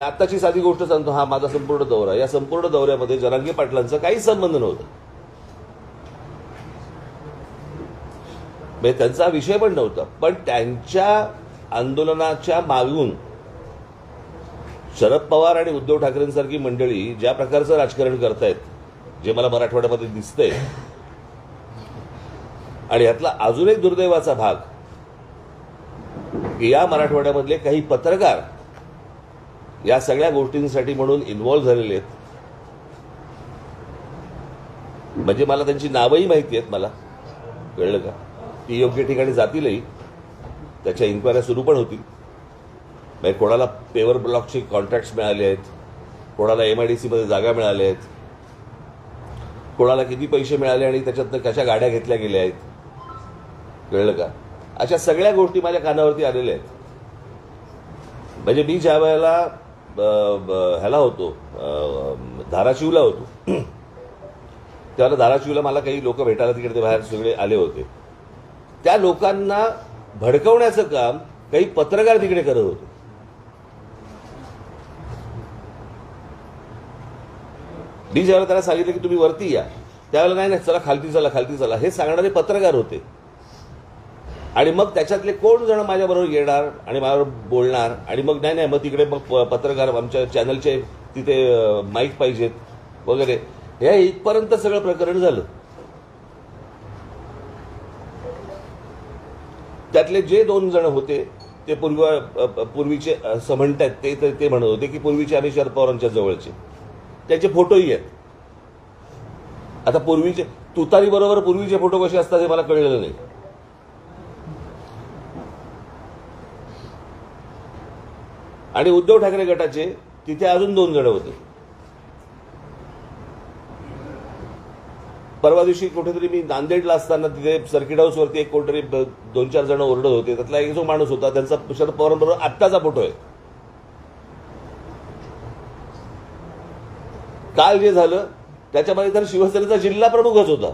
आत्ताची साधी गोष्ट सांगतो हा माझा संपूर्ण दौरा. या संपूर्ण दौऱ्यामध्ये जनांगी पाटलांचा काही संबंध नव्हता. म्हणजे त्यांचा विषय पण नव्हता. पण त्यांच्या आंदोलनाच्या मागून शरद पवार आणि उद्धव ठाकरेंसारखी मंडळी ज्या प्रकारचं राजकारण करतायत जे मला मराठवाड्यामध्ये दिसतंय आणि यातला अजून एक दुर्दैवाचा भाग की या मराठवाड्यामधले काही पत्रकार या सगळ्या गोष्टींसाठी म्हणून इन्व्हॉल्व्ह झालेले आहेत. म्हणजे मला त्यांची नावंही माहिती आहेत मला. कळलं का? ती योग्य ठिकाणी जातीलही. त्याच्या इन्क्वायऱ्या सुरू पण होतील. म्हणजे कोणाला पेवर ब्लॉकचे कॉन्ट्रॅक्ट्स मिळाले आहेत. कोणाला एम आय डी सीमध्ये जागा मिळाल्या आहेत. कोणाला किती पैसे मिळाले आणि त्याच्यातनं कशा गाड्या घेतल्या गेल्या आहेत. कळलं का? अशा सगळ्या गोष्टी माझ्या कानावरती आलेल्या आहेत. म्हणजे मी ज्या वेळेला ह्याला होतो. धाराशिवला होतो. त्यावेळेला धाराशिवला मला काही लोक भेटायला तिकडे ते बाहेर सगळे आले होते. त्या लोकांना भडकवण्याचं काम काही पत्रकार तिकडे करत होते. मी ज्यावेळेला त्याला सांगितलं की तुम्ही वरती या. त्यावेळेला नाही नाही चला खालती चला खालती चला. हे सांगणारे पत्रकार होते. आणि मग त्याच्यातले कोण जण माझ्याबरोबर येणार आणि माझ्याबरोबर बोलणार? आणि मग नाही नाही मग तिकडे मग पत्रकार आमच्या चॅनलचे तिथे माईक पाहिजेत वगैरे. हे इथपर्यंत सगळं प्रकरण झालं. त्यातले जे दोन जण होते ते पूर्व पूर्वीचे असं म्हणतात ते तर ते म्हणत होते की पूर्वीचे आम्ही शरद पवारांच्या जवळचे. त्याचे फोटोही आहेत. आता पूर्वीचे तुतारी बरोबर पूर्वीचे फोटो कसे असतात हे मला कळलेलं नाही. आणि उद्धव ठाकरे गटाचे तिथे अजून दोन जण होते. परवा दिवशी कुठेतरी मी नांदेडला असताना तिथे सर्किट हाऊसवरती एक कोणतरी दोन चार जण ओरडत होते. त्यातला एक जो माणूस होता त्यांचा शरद पवारांबरोबर आत्ताचा फोटो आहे. काल जे झालं त्याच्यामध्ये तर शिवसेनेचा जिल्हा प्रमुखच होता.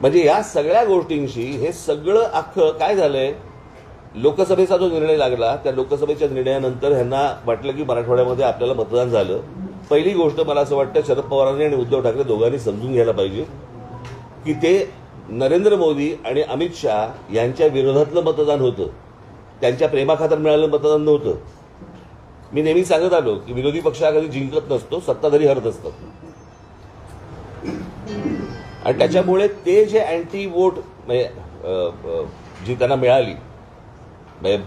म्हणजे या सगळ्या गोष्टींशी हे सगळं अख्खं काय झालंय? लोकसभेचा जो निर्णय लागला त्या लोकसभेच्या निर्णयानंतर ह्यांना वाटलं की मराठवाड्यामध्ये आपल्याला मतदान झालं. पहिली गोष्ट मला असं वाटतं शरद पवारांनी आणि उद्धव ठाकरे दोघांनी समजून घ्यायला पाहिजे की ते नरेंद्र मोदी आणि अमित शहा यांच्या विरोधातलं मतदान होतं. त्यांच्या प्रेमाखातर मिळालेलं मतदान नव्हतं. मी नेहमी सांगत आलो की विरोधी पक्ष हा कधी जिंकत नसतो सत्ताधारी हरत असतात. आणि त्याच्यामुळे ते जे अँटी वोट म्हणजे जी त्यांना मिळाली म्हणजे,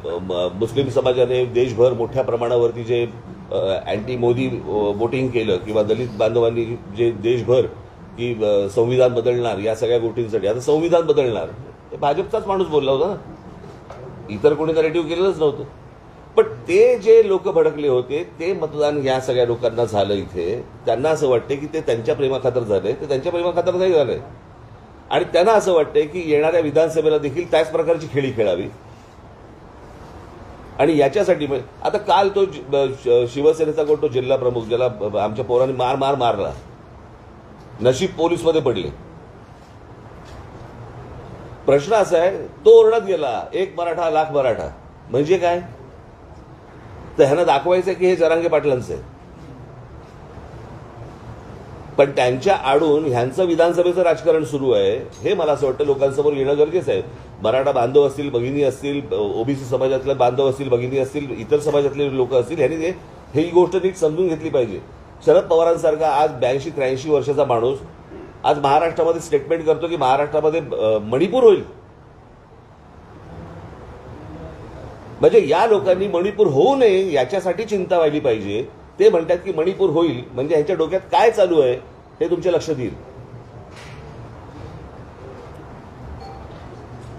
मुस्लिम समाजाने देशभर मोठ्या प्रमाणावरती जे अँटी मोदी वोटिंग केलं किंवा दलित बांधवांनी जे देशभर की संविधान बदलणार या सगळ्या गोष्टींसाठी. आता संविधान बदलणार. हे भाजपचाच माणूस बोलला होता ना. इतर कोणी नरेटिव्ह केलेलंच नव्हतं. पण ते जे लोक भडकले होते ते मतदान या सगळ्या लोकांना झालं इथे. त्यांना असं वाटतं की ते त्यांच्या प्रेमाखातर झाले ते त्यांच्या प्रेमाखातर नाही झालंय आणि त्यांना असं वाटतंय की येणाऱ्या विधानसभेला देखील त्याच प्रकारची खेळी खेळावी. आणि याच्यासाठी म्हणजे आता काल तो श- शिवसेनेचा कोण तो जिल्हा प्रमुख ज्याला आमच्या पोरांनी मार मार मारला. नशीब पोलीसमध्ये पडले. प्रश्न असा आहे तो ओरडत गेला एक मराठा लाख मराठा. म्हणजे काय? तर ह्यांना दाखवायचं की हे जरांगे पाटलांचं आहे. पण त्यांच्या आडून ह्यांचं विधानसभेचं राजकारण सुरू आहे हे मला असं वाटतं लोकांसमोर येणं गरजेचं आहे. मराठा बांधव असतील भगिनी असतील ओबीसी समाजातले बांधव असतील भगिनी असतील इतर समाजातले लोक असतील ह्यांनी ते- ही गोष्ट नीट समजून घेतली पाहिजे. शरद पवारांसारखा आज ब्याऐंशी त्र्याऐंशी वर्षाचा माणूस आज महाराष्ट्रामध्ये स्टेटमेंट करतो की महाराष्ट्रामध्ये मणिपूर होईल. म्हणजे या लोकांनी मणिपूर होऊ नये याच्यासाठी चिंता व्हायली पाहिजे. ते म्हणतात की मणिपूर होईल म्हणजे ह्यांच्या डोक्यात काय चालू आहे हे तुमच्या लक्षात येईल.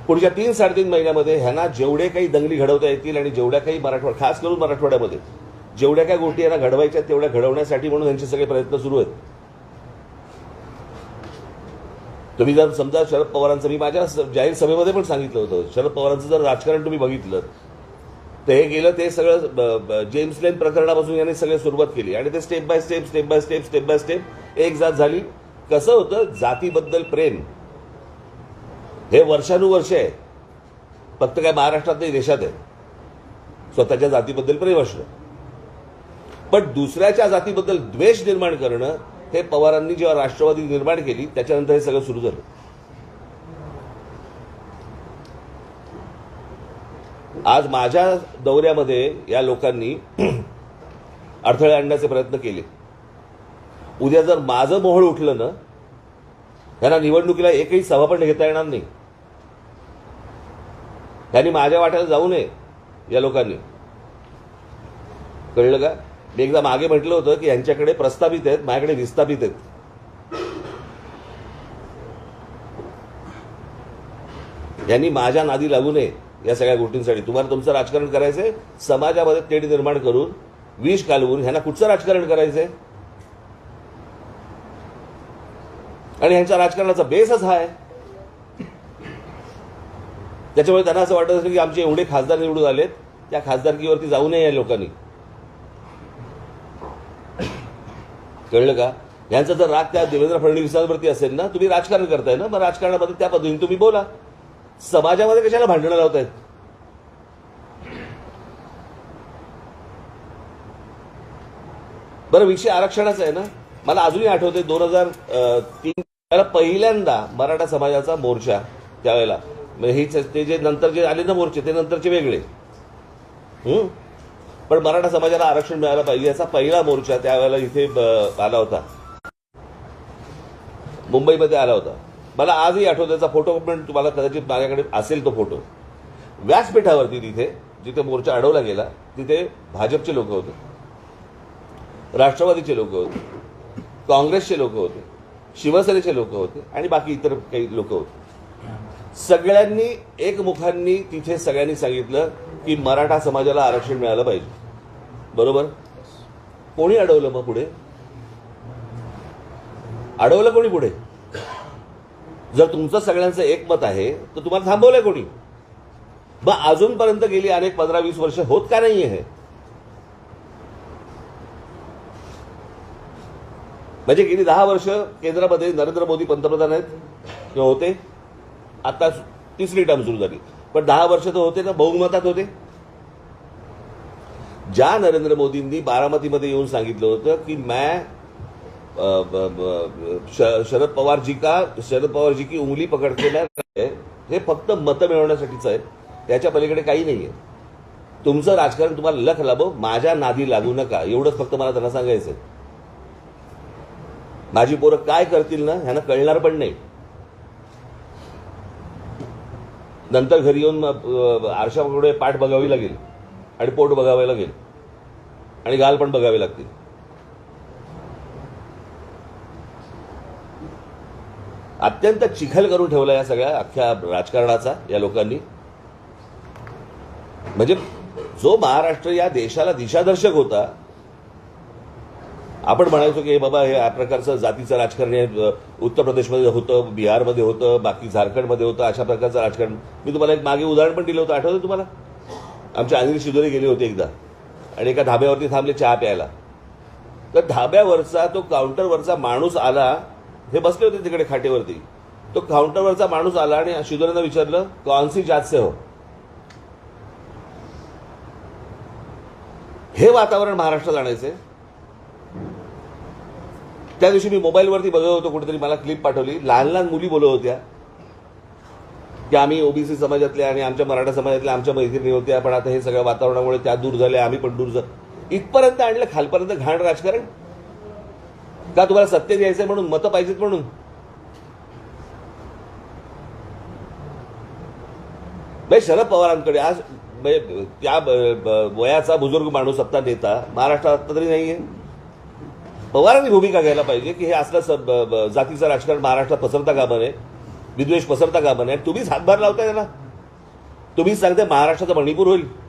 पुढच्या तीन साडेतीन महिन्यामध्ये ह्यांना जेवढे काही दंगली घडवता येतील आणि जेवढ्या काही मराठवाडा खास करून मराठवाड्यामध्ये जेवढ्या काही गोष्टी यांना घडवायच्या तेवढ्या घडवण्यासाठी म्हणून यांचे सगळे प्रयत्न सुरू आहेत. तुम्ही जर समजा शरद पवारांचं मी माझ्या जाहीर सभेमध्ये पण सांगितलं होतं शरद पवारांचं जर राजकारण तुम्ही बघितलं तर हे गेलं ते सगळं ब- ब- जेम्स लेन प्रकरणापासून यांनी सगळी सुरुवात केली. आणि ते step by step step by step step by step एक जात झाली. कसं होतं? जातीबद्दल प्रेम. हे वर्षानुवर्ष आहे. फक्त काय महाराष्ट्रात नाही देशात आहे. स्वतःच्या जातीबद्दल प्रेम असणं. पण दुसऱ्याच्या जातीबद्दल द्वेष निर्माण करणं हे पवारांनी जेव्हा राष्ट्रवादी निर्माण केली त्याच्यानंतर हे सगळं सुरू झालं. आज माझ्या दौऱ्यामध्ये या लोकांनी अडथळे आणण्याचे प्रयत्न केले. उद्या जर माझं मोहळ उठलं ना त्यांना निवडणुकीला एकही सभा पण घेता येणार नाही. त्यांनी माझ्या वाट्याला जाऊ नये या लोकांनी. कळलं का? मी एकदा मागे म्हटलं होतं की यांच्याकडे प्रस्तावित आहेत माझ्याकडे विस्थापित आहेत. यांनी माझ्या नादी लागू नये. या सगळ्या गोष्टींसाठी. तुम्हाला तुमचं राजकारण करायचंय समाजामध्ये तेढ निर्माण करून विष कालवून ह्यांना कुठचं राजकारण करायचंय? आणि ह्यांच्या राजकारणाचा बेसच हा आहे. त्याच्यामुळे त्यांना असं वाटत असेल की आमचे एवढे खासदार निवडून आलेत त्या खासदारकीवरती जाऊ नये या लोकांनी. कळलं का? यांचा जर राग त्या देवेंद्र फडणवीसांवरती असेल ना तुम्ही राजकारण करताय ना मग राजकारणामध्ये त्या पद्धतीने तुम्ही बोला. समाजामध्ये कशाला भांडणं लावतायत? बरं विषय आरक्षणाचा आहे ना? मला अजूनही आठवते दोन हजार तीन त्याला पहिल्यांदा मराठा समाजाचा मोर्चा त्यावेळेला. हे ते जे नंतर जे आले ना मोर्चे ते नंतरचे वेगळे. पण मराठा समाजाला आरक्षण मिळालं पाहिजे याचा पहिला मोर्चा त्यावेळेला इथे आला होता. मुंबईमध्ये आला होता. मला आजही आठवतो त्याचा फोटो पण तुम्हाला कदाचित माझ्याकडे असेल तो फोटो. व्यासपीठावरती तिथे जिथे मोर्चा अडवला गेला तिथे भाजपचे लोक होते. राष्ट्रवादीचे लोक होते. काँग्रेसचे लोक होते. शिवसेनेचे लोक होते. आणि बाकी इतर काही लोक होते. सगळ्यांनी एकमुखांनी तिथे सगळ्यांनी सांगितलं की मराठा समाजाला आरक्षण मिळालं पाहिजे. बरोबर? कोणी अडवलं मग पुढे? अडवलं कोणी पुढे? जर तुमचं सगळ्यांचं एकमत आहे तर तुम्हाला थांबवलंय कोणी? मग अजूनपर्यंत गेली अनेक पंधरा वीस वर्ष होत का नाही हे? म्हणजे गेली दहा वर्ष केंद्रामध्ये नरेंद्र मोदी पंतप्रधान आहेत किंवा होते? आता तिसरी टर्म सुरू झाली. पण दहा वर्ष तर होते ना बहुमतात होते. ज्या नरेंद्र मोदींनी बारामतीमध्ये येऊन सांगितलं होतं की मॅ शरद पवार जी का शरद पवार जी की उंगली पकडलेल्या हे फक्त मतं मिळवण्यासाठीच आहे. त्याच्या पलीकडे काही नाही आहे तुमचं राजकारण तुम्हाला लख लाभो माझ्या नादी लागू नका. एवढंच फक्त मला त्यांना सांगायचंय. माझी पोरं काय करतील ना ह्यांना कळणार पण नाही. नंतर घरी येऊन अ, आरशापुढे पाठ बघावी लागेल. आणि पोट बघावे लागेल. आणि गाल पण बघावे लागतील. अत्यंत चिखल करून ठेवला या सगळ्या अख्ख्या राजकारणाचा या लोकांनी. म्हणजे जो महाराष्ट्र या देशाला दिशादर्शक होता आपण म्हणायचो की हे बाबा हे या प्रकारचं जातीचं राजकारण हे उत्तर प्रदेशमध्ये होतं बिहारमध्ये होतं बाकी झारखंडमध्ये होतं अशा प्रकारचं राजकारण. मी तुम्हाला एक मागे उदाहरण पण दिलं होतं. आठवतं तुम्हाला? आमच्या अनिल शिदोरे गेले होते एकदा आणि एका धाब्यावरती थांबले चहा प्यायला. तर धाब्यावरचा तो काउंटरवरचा माणूस आला हे बसले होते तिकडे खाटेवरती. तो काउंटरवरचा माणूस आला आणि शिदोरेंना विचारलं कौनसी जात से हो? हे वातावरण महाराष्ट्रात आणायचंय त्या दिवशी मी मोबाईलवरती बघत होतो कुठेतरी मला क्लिप पाठवली. लहान लहान मुली बोलत होत्या. की आम्ही ओबीसी समाजातल्या आणि आमच्या मराठा समाजातल्या आमच्या मैत्रिणी होत्या पण आता हे सगळ्या वातावरणामुळे त्या दूर झाल्या आम्ही पण दूर झालो इथपर्यंत आणलं खालपर्यंत घाण राजकारण. का तुम्हाला सत्य द्यायचंय म्हणून? मतं पाहिजेत म्हणून? शरद पवारांकडे आज म्हणजे त्या ब- ब- वयाचा बुजुर्ग माणूस सत्ता देता महाराष्ट्रात आत्ता तरी नाहीये. पवारांनी भूमिका घ्यायला पाहिजे की हे असलं स- ब- जातीचं राजकारण महाराष्ट्रात पसरता कामा नये विद्वेष पसरता कामा नये. तुम्हीच हातभार लावताय त्याला. तुम्हीच सांगताय महाराष्ट्राचं मणिपूर होईल.